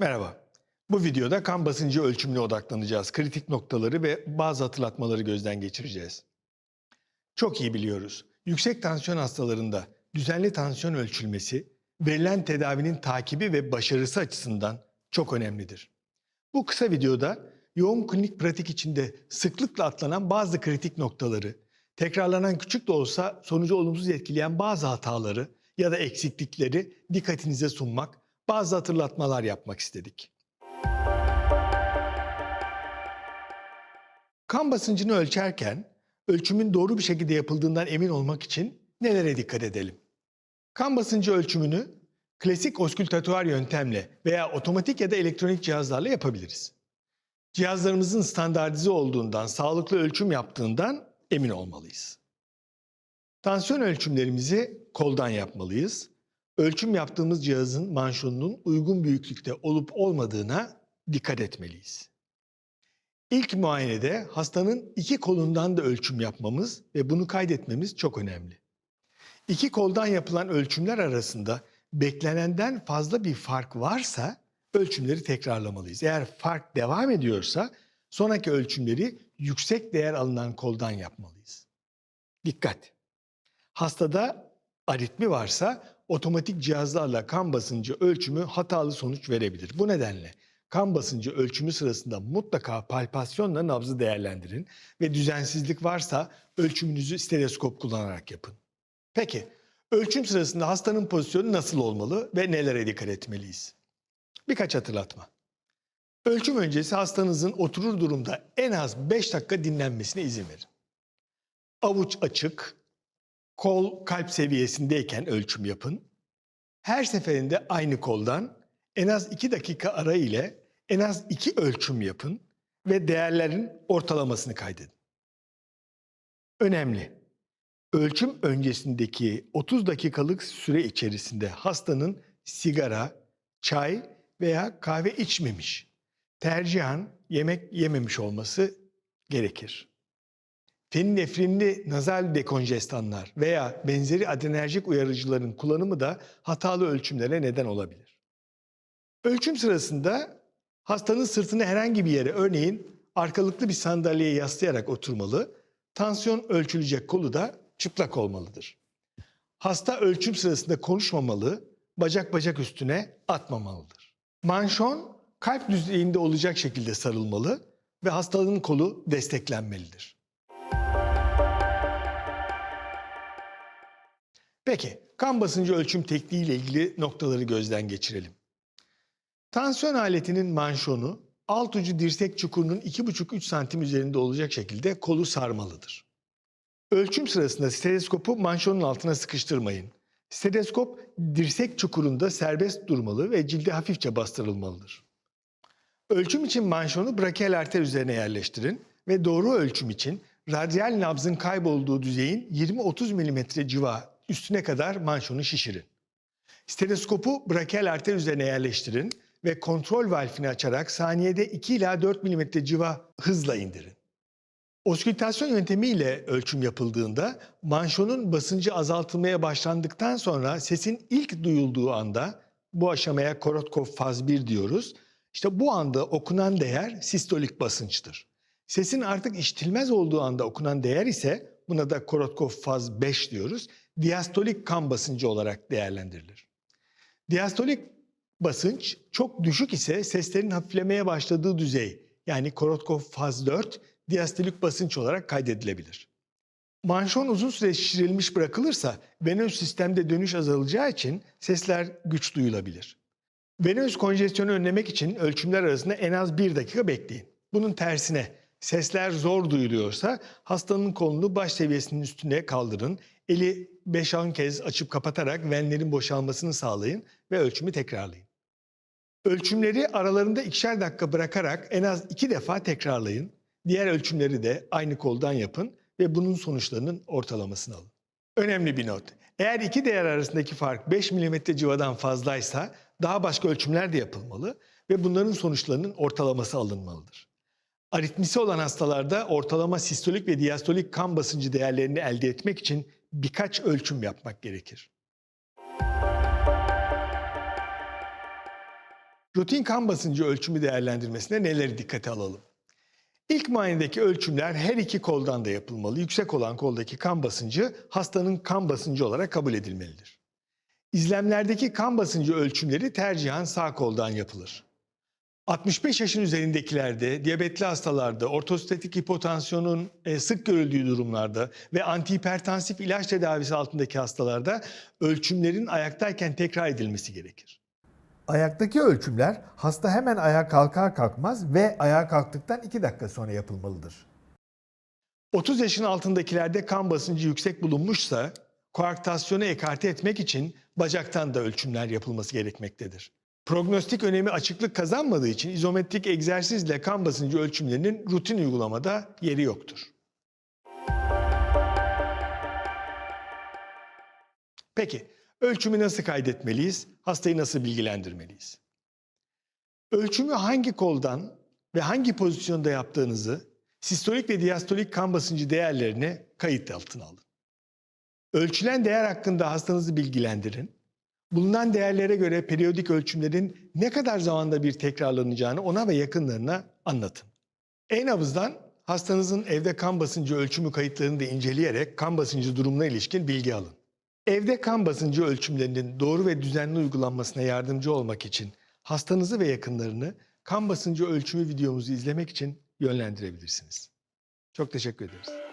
Merhaba. Bu videoda kan basıncı ölçümüne odaklanacağız. Kritik noktaları ve bazı hatırlatmaları gözden geçireceğiz. Çok iyi biliyoruz. Yüksek tansiyon hastalarında düzenli tansiyon ölçülmesi, verilen tedavinin takibi ve başarısı açısından çok önemlidir. Bu kısa videoda yoğun klinik pratik içinde sıklıkla atlanan bazı kritik noktaları, tekrarlanan küçük de olsa sonucu olumsuz etkileyen bazı hataları ya da eksiklikleri dikkatinize sunmak, bazı hatırlatmalar yapmak istedik. Kan basıncını ölçerken ölçümün doğru bir şekilde yapıldığından emin olmak için nelere dikkat edelim? Kan basıncı ölçümünü klasik oskültatuar yöntemle veya otomatik ya da elektronik cihazlarla yapabiliriz. Cihazlarımızın standartize olduğundan, sağlıklı ölçüm yaptığından emin olmalıyız. Tansiyon ölçümlerimizi koldan yapmalıyız. Ölçüm yaptığımız cihazın manşonunun uygun büyüklükte olup olmadığına dikkat etmeliyiz. İlk muayenede hastanın iki kolundan da ölçüm yapmamız ve bunu kaydetmemiz çok önemli. İki koldan yapılan ölçümler arasında beklenenden fazla bir fark varsa ölçümleri tekrarlamalıyız. Eğer fark devam ediyorsa sonraki ölçümleri yüksek değer alınan koldan yapmalıyız. Dikkat! Hastada aritmi varsa otomatik cihazlarla kan basıncı ölçümü hatalı sonuç verebilir. Bu nedenle kan basıncı ölçümü sırasında mutlaka palpasyonla nabzı değerlendirin ve düzensizlik varsa ölçümünüzü stetoskop kullanarak yapın. Peki, ölçüm sırasında hastanın pozisyonu nasıl olmalı ve nelere dikkat etmeliyiz? Birkaç hatırlatma. Ölçüm öncesi hastanızın oturur durumda en az 5 dakika dinlenmesine izin verin. Avuç açık, kol kalp seviyesindeyken ölçüm yapın. Her seferinde aynı koldan en az 2 dakika ara ile en az 2 ölçüm yapın ve değerlerin ortalamasını kaydedin. Önemli. Ölçüm öncesindeki 30 dakikalık süre içerisinde hastanın sigara, çay veya kahve içmemiş, tercihan yemek yememiş olması gerekir. Fenilefrinli nazal dekonjestanlar veya benzeri adrenerjik uyarıcıların kullanımı da hatalı ölçümlere neden olabilir. Ölçüm sırasında hastanın sırtını herhangi bir yere örneğin arkalıklı bir sandalyeye yaslayarak oturmalı, tansiyon ölçülecek kolu da çıplak olmalıdır. Hasta ölçüm sırasında konuşmamalı, bacak bacak üstüne atmamalıdır. Manşon kalp düzeyinde olacak şekilde sarılmalı ve hastanın kolu desteklenmelidir. Peki, kan basıncı ölçüm tekniği ile ilgili noktaları gözden geçirelim. Tansiyon aletinin manşonu alt ucu dirsek çukurunun 2,5-3 santim üzerinde olacak şekilde kolu sarmalıdır. Ölçüm sırasında stetoskopu manşonun altına sıkıştırmayın. Steteskop dirsek çukurunda serbest durmalı ve cilde hafifçe bastırılmalıdır. Ölçüm için manşonu brachial arter üzerine yerleştirin ve doğru ölçüm için radyal nabzın kaybolduğu düzeyin 20-30 mm civa üstüne kadar manşonu şişirin. Stetoskopu brachial arter üzerine yerleştirin ve kontrol valfini açarak saniyede 2 ila 4 mm civa hızla indirin. Oskültasyon yöntemiyle ölçüm yapıldığında manşonun basıncı azaltılmaya başlandıktan sonra sesin ilk duyulduğu anda bu aşamaya Korotkov faz 1 diyoruz. İşte bu anda okunan değer sistolik basınçtır. Sesin artık işitilmez olduğu anda okunan değer ise buna da Korotkov faz 5 diyoruz. Diastolik kan basıncı olarak değerlendirilir. Diastolik basınç çok düşük ise seslerin hafiflemeye başladığı düzey yani Korotkov faz 4 diastolik basınç olarak kaydedilebilir. Manşon uzun süre şişirilmiş bırakılırsa venöz sistemde dönüş azalacağı için sesler güç duyulabilir. Venöz konjesyonu önlemek için ölçümler arasında en az bir dakika bekleyin. Bunun tersine sesler zor duyuluyorsa hastanın kolunu baş seviyesinin üstüne kaldırın. Eli 5-10 kez açıp kapatarak venlerin boşalmasını sağlayın ve ölçümü tekrarlayın. Ölçümleri aralarında ikişer dakika bırakarak en az iki defa tekrarlayın. Diğer ölçümleri de aynı koldan yapın ve bunun sonuçlarının ortalamasını alın. Önemli bir not. Eğer iki değer arasındaki fark 5 mm civadan fazlaysa daha başka ölçümler de yapılmalı ve bunların sonuçlarının ortalaması alınmalıdır. Aritmisi olan hastalarda ortalama sistolik ve diastolik kan basıncı değerlerini elde etmek için birkaç ölçüm yapmak gerekir. Rutin kan basıncı ölçümü değerlendirmesine neleri dikkate alalım? İlk muayenedeki ölçümler her iki koldan da yapılmalı. Yüksek olan koldaki kan basıncı hastanın kan basıncı olarak kabul edilmelidir. İzlemlerdeki kan basıncı ölçümleri tercihen sağ koldan yapılır. 65 yaşın üzerindekilerde, diyabetli hastalarda, ortostatik hipotansiyonun e, sık görüldüğü durumlarda ve antihipertansif ilaç tedavisi altındaki hastalarda ölçümlerin ayaktayken tekrar edilmesi gerekir. Ayaktaki ölçümler hasta hemen ayağa kalkar kalkmaz ve ayağa kalktıktan 2 dakika sonra yapılmalıdır. 30 yaşın altındakilerde kan basıncı yüksek bulunmuşsa koaktasyonu ekarte etmek için bacaktan da ölçümler yapılması gerekmektedir. Prognostik önemi açıklık kazanmadığı için izometrik egzersizle kan basıncı ölçümlerinin rutin uygulamada yeri yoktur. Peki, ölçümü nasıl kaydetmeliyiz? Hastayı nasıl bilgilendirmeliyiz? Ölçümü hangi koldan ve hangi pozisyonda yaptığınızı, sistolik ve diastolik kan basıncı değerlerini kayıt altına alın. Ölçülen değer hakkında hastanızı bilgilendirin. Bulunan değerlere göre periyodik ölçümlerin ne kadar zamanda bir tekrarlanacağını ona ve yakınlarına anlatın. E-nabızdan hastanızın evde kan basıncı ölçümü kayıtlarını da inceleyerek kan basıncı durumuna ilişkin bilgi alın. Evde kan basıncı ölçümlerinin doğru ve düzenli uygulanmasına yardımcı olmak için hastanızı ve yakınlarını kan basıncı ölçümü videomuzu izlemek için yönlendirebilirsiniz. Çok teşekkür ederiz.